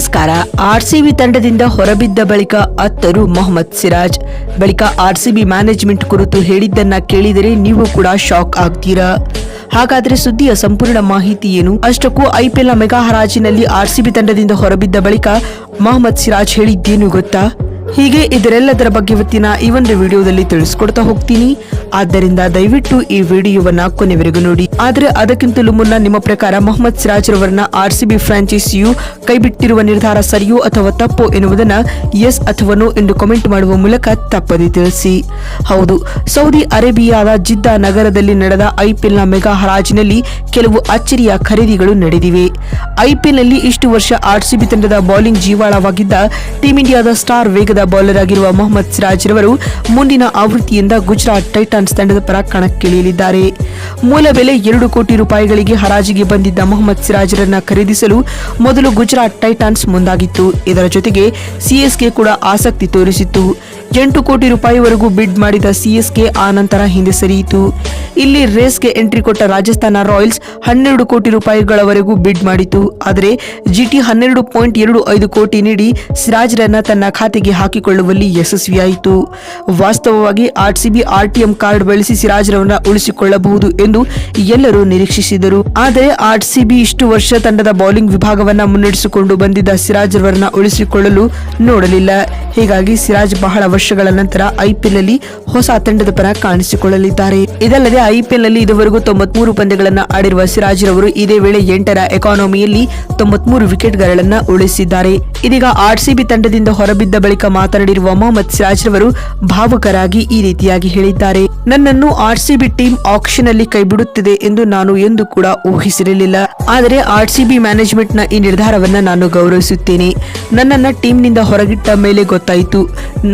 ನಮಸ್ಕಾರ. ಆರ್ಸಿಬಿ ತಂಡದಿಂದ ಹೊರಬಿದ್ದ ಬಳಿಕ ಅತ್ತರು ಮೊಹಮ್ಮದ್ ಸಿರಾಜ್. ಬಳಿಕ ಆರ್ಸಿಬಿ ಮ್ಯಾನೇಜ್ಮೆಂಟ್ ಕುರಿತು ಹೇಳಿದ್ದನ್ನ ಕೇಳಿದರೆ ನೀವು ಕೂಡ ಶಾಕ್ ಆಗ್ತೀರಾ? ಹಾಗಾದ್ರೆ ಸುದ್ದಿಯ ಸಂಪೂರ್ಣ ಮಾಹಿತಿ ಏನು? ಅಷ್ಟಕ್ಕೂ ಐಪಿಎಲ್ನ ಮೆಗಾ ಹರಾಜಿನಲ್ಲಿ ಆರ್ಸಿಬಿ ತಂಡದಿಂದ ಹೊರಬಿದ್ದ ಬಳಿಕ ಮೊಹಮ್ಮದ್ ಸಿರಾಜ್ ಹೇಳಿದ್ದೇನು ಗೊತ್ತಾ? ಹೀಗೆ ಇದರೆಲ್ಲದರ ಬಗ್ಗೆ ಇವತ್ತಿನ ಈ ಒಂದು ವಿಡಿಯೋದಲ್ಲಿ ತಿಳಿಸ್ಕೊಡ್ತಾ ಹೋಗ್ತೀನಿ. ಆದ್ದರಿಂದ ದಯವಿಟ್ಟು ಈ ವಿಡಿಯೋವನ್ನ ಕೊನೆವರೆಗೂ ನೋಡಿ. ಆದ್ರೆ ಅದಕ್ಕಿಂತಲೂ ಮುನ್ನ ನಿಮ್ಮ ಪ್ರಕಾರ ಮೊಹಮ್ಮದ್ ಸಿರಾಜ್ ರವರನ್ನ ಆರ್ಸಿಬಿ ಫ್ರಾಂಚೈಸಿಯು ಕೈಬಿಟ್ಟಿರುವ ನಿರ್ಧಾರ ಸರಿಯೋ ಅಥವಾ ತಪ್ಪೋ ಎನ್ನುವುದನ್ನು ಎಸ್ ಅಥವಾ ನೋ ಎಂದು ಕಮೆಂಟ್ ಮಾಡುವ ಮೂಲಕ ತಪ್ಪದೆ ತಿಳಿಸಿ. ಹೌದು, ಸೌದಿ ಅರೇಬಿಯಾದ ಜಿದ್ದಾ ನಗರದಲ್ಲಿ ನಡೆದ ಐಪಿಎಲ್ನ ಮೆಗಾ ಹರಾಜಿನಲ್ಲಿ ಕೆಲವು ಅಚ್ಚರಿಯ ಖರೀದಿಗಳು ನಡೆದಿವೆ. ಐಪಿಎಲ್ನಲ್ಲಿ ಇಷ್ಟು ವರ್ಷ ಆರ್ಸಿಬಿ ತಂಡದ ಬೌಲಿಂಗ್ ಜೀವಾಳವಾಗಿದ್ದ ಟೀಂ ಇಂಡಿಯಾದ ಸ್ಟಾರ್ ವೇಗದ ಬೌಲರ್ ಆಗಿರುವ ಮೊಹಮ್ಮದ್ ಸಿರಾಜ್ ರವರು ಮುಂದಿನ ಆವೃತ್ತಿಯಿಂದ ಗುಜರಾತ್ ಟೈಟಾನ್ಸ್ ತಂಡದ ಪರ ಕಣಕ್ಕಿಳಿಯಲಿದ್ದಾರೆ. ಮೂಲ ಬೆಲೆ ಎರಡು ಕೋಟಿ ರೂಪಾಯಿಗಳಿಗೆ ಹರಾಜಿಗೆ ಬಂದಿದ್ದ ಮೊಹಮ್ಮದ್ ಸಿರಾಜ್ರನ್ನ ಖರೀದಿಸಲು ಮೊದಲು ಗುಜರಾತ್ ಟೈಟಾನ್ಸ್ ಮುಂದಾಗಿತ್ತು. ಇದರ ಜೊತೆಗೆ ಸಿಎಸ್ಕೆ ಕೂಡ ಆಸಕ್ತಿ ತೋರಿಸಿತ್ತು. ಎಂಟು ಕೋಟಿ ರೂಪಾಯಿವರೆಗೂ ಬಿಡ್ ಮಾಡಿದ ಸಿಎಸ್ಕೆ ಆ ನಂತರ ಹಿಂದೆ ಸರಿಯಿತು. ಇಲ್ಲಿ ರೇಸ್ಗೆ ಎಂಟ್ರಿ ಕೊಟ್ಟ ರಾಜಸ್ಥಾನ ರಾಯಲ್ಸ್ ಹನ್ನೆರಡು ಕೋಟಿ ರೂಪಾಯಿಗಳವರೆಗೂ ಬಿಡ್ ಮಾಡಿತು ಆದರೆ ಜಿಟಿ ಹನ್ನೆರಡು ಪಾಯಿಂಟ್ ಎರಡು ಐದು ಕೋಟಿ ನೀಡಿ ಸಿರಾಜ್ರನ್ನ ತನ್ನ ಖಾತೆಗೆ ಹಾಕಿಕೊಳ್ಳುವಲ್ಲಿ ಯಶಸ್ವಿಯಾಯಿತು. ವಾಸ್ತವವಾಗಿ ಆರ್ಸಿಬಿ ಆರ್ಟಿಎಂ ಕಾರ್ಡ್ ಬಳಸಿ ಸಿರಾಜ್ರವನ್ನ ಉಳಿಸಿಕೊಳ್ಳಬಹುದು ಎಂದು ಎಲ್ಲರೂ ನಿರೀಕ್ಷಿಸಿದರು. ಆದರೆ ಆರ್ಸಿಬಿ ಇಷ್ಟು ವರ್ಷ ತಂಡದ ಬೌಲಿಂಗ್ ವಿಭಾಗವನ್ನ ಮುನ್ನಡೆಸಿಕೊಂಡು ಬಂದಿದ್ದ ಸಿರಾಜ್ ರವರನ್ನ ಉಳಿಸಿಕೊಳ್ಳಲು ನೋಡಲಿಲ್ಲ. ಹೀಗಾಗಿ ಸಿರಾಜ್ ಬಹಳ ವರ್ಷಗಳ ನಂತರ ಐಪಿಎಲ್ ಅಲ್ಲಿ ಹೊಸ ತಂಡದ ಪರ ಕಾಣಿಸಿಕೊಳ್ಳಲಿದ್ದಾರೆ. ಇದಲ್ಲದೆ ಐಪಿಎಲ್ನಲ್ಲಿ ಇದುವರೆಗೂ ತೊಂಬತ್ಮೂರು ಪಂದ್ಯಗಳನ್ನು ಆಡಿರುವ ಸಿರಾಜ್ ರವರು ಇದೇ ವೇಳೆ ಎಂಟರ ಎಕಾನಮಿಯಲ್ಲಿ ತೊಂಬತ್ಮೂರು ವಿಕೆಟ್ಗಳನ್ನು ಉಳಿಸಿದ್ದಾರೆ. ಇದೀಗ ಆರ್ಸಿಬಿ ತಂಡದಿಂದ ಹೊರಬಿದ್ದ ಬಳಿಕ ಮಾತನಾಡಿರುವ ಮೊಹಮ್ಮದ್ ಸಿರಾಜ್ ರವರು ಭಾವುಕರಾಗಿ ಈ ರೀತಿಯಾಗಿ ಹೇಳಿದ್ದಾರೆ. ನನ್ನನ್ನು ಆರ್ಸಿಬಿ ಟೀಮ್ ಆಕ್ಷನ್ ಅಲ್ಲಿ ಕೈಬಿಡುತ್ತಿದೆ. ಎಂದು ನಾನು ಎಂದು ಕೂಡ ಊಹಿಸಿರಲಿಲ್ಲ. ಆದರೆ ಆರ್ಸಿಬಿ ಮ್ಯಾನೇಜ್ಮೆಂಟ್ನ ಈ ನಿರ್ಧಾರವನ್ನ ನಾನು ಗೌರವಿಸುತ್ತೇನೆ. ನನ್ನನ್ನ ಟೀಮ್ನಿಂದ ಹೊರಗಿಟ್ಟ ಮೇಲೆ ಗೊತ್ತಾಯಿತು.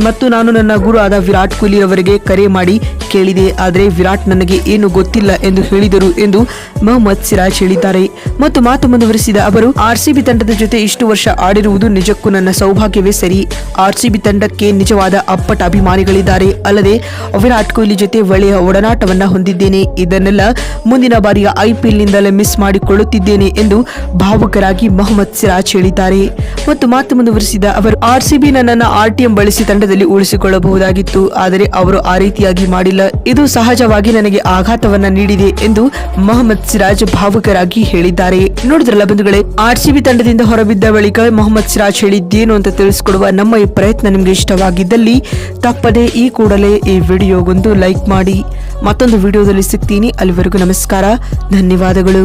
ಮತ್ತು ನಾನು ನನ್ನ ಗುರು ಆದ ವಿರಾಟ್ ಕೊಹ್ಲಿ ಅವರಿಗೆ ಕರೆ ಮಾಡಿ ಕೇಳಿದೆ, ಆದರೆ ವಿರಾಟ್ ನನಗೆ ಏನು ಗೊತ್ತಿಲ್ಲ ಎಂದು ಹೇಳಿದರು ಎಂದು ಮೊಹಮ್ಮದ್ ಸಿರಾಜ್ ಹೇಳಿದ್ದಾರೆ. ಮತ್ತು ಮಾತು ಮುಂದುವರಿಸಿದ ಅವರು ಆರ್ಸಿಬಿ ತಂಡದ ಜೊತೆ ಇಷ್ಟು ವರ್ಷ ಆಡಿರುವುದು ನಿಜಕ್ಕೂ ನನ್ನ ಸೌಭಾಗ್ಯವೇ ಸರಿ. ಆರ್ಸಿಬಿ ತಂಡಕ್ಕೆ ನಿಜವಾದ ಅಪ್ಪಟ ಅಭಿಮಾನಿಗಳಿದ್ದಾರೆ. ಅಲ್ಲದೆ, ವಿರಾಟ್ ಕೊಹ್ಲಿ ಜೊತೆ ಒಳ್ಳೆಯ ಒಡನಾಟವನ್ನ ಹೊಂದಿದ್ದೇನೆ. ಇದನ್ನೆಲ್ಲ ಮುಂದಿನ ಬಾರಿಯ ಐಪಿಎಲ್ ನಿಂದಲೇ ಮಿಸ್ ಮಾಡಿಕೊಳ್ಳುತ್ತಿದ್ದೇನೆ ಎಂದು ಭಾವುಕರಾಗಿ ಮೊಹಮ್ಮದ್ ಸಿರಾಜ್ ಹೇಳಿದ್ದಾರೆ. ಮತ್ತು ಮಾತು ಮುಂದುವರಿಸಿದ ಅವರು ಆರ್ಸಿಬಿ ನನ್ನನ್ನು ಆರ್ಟಿಎಂ ಬಳಸಿ ತಂಡದಲ್ಲಿ ಉಳಿಸಿಕೊಳ್ಳಬಹುದಾಗಿತ್ತು. ಆದರೆ, ಅವರು ಆ ರೀತಿಯಾಗಿ ಮಾಡಿಲ್ಲ. ಇದು ಸಹಜವಾಗಿ ನನಗೆ ಆಘಾತವನ್ನ ನೀಡಿದೆ ಎಂದು ಮೊಹಮ್ಮದ್ ಸಿರಾಜ್ ಭಾವುಕರಾಗಿ ಹೇಳಿದ್ದಾರೆ. ನೋಡಿದ್ರಲ್ಲ ಬಂಧುಗಳೇ ಆರ್ಸಿಬಿ ತಂಡದಿಂದ ಹೊರಬಿದ್ದ ಬಳಿಕ ಮೊಹಮ್ಮದ್ ಸಿರಾಜ್ ಹೇಳಿದ್ದೇನು ಅಂತ ತಿಳಿಸಿಕೊಡುವ ನಮ್ಮ ಈ ಪ್ರಯತ್ನ ನಿಮಗೆ ಇಷ್ಟವಾಗಿದ್ದಲ್ಲಿ ತಪ್ಪದೆ ಈ ಕೂಡಲೇ ಈ ವಿಡಿಯೋಗೊಂದು ಲೈಕ್ ಮಾಡಿ. ಮತ್ತೊಂದು ವಿಡಿಯೋದಲ್ಲಿ ಸಿಗ್ತೀನಿ. ಅಲ್ಲಿವರೆಗೂ ನಮಸ್ಕಾರ. ಧನ್ಯವಾದಗಳು.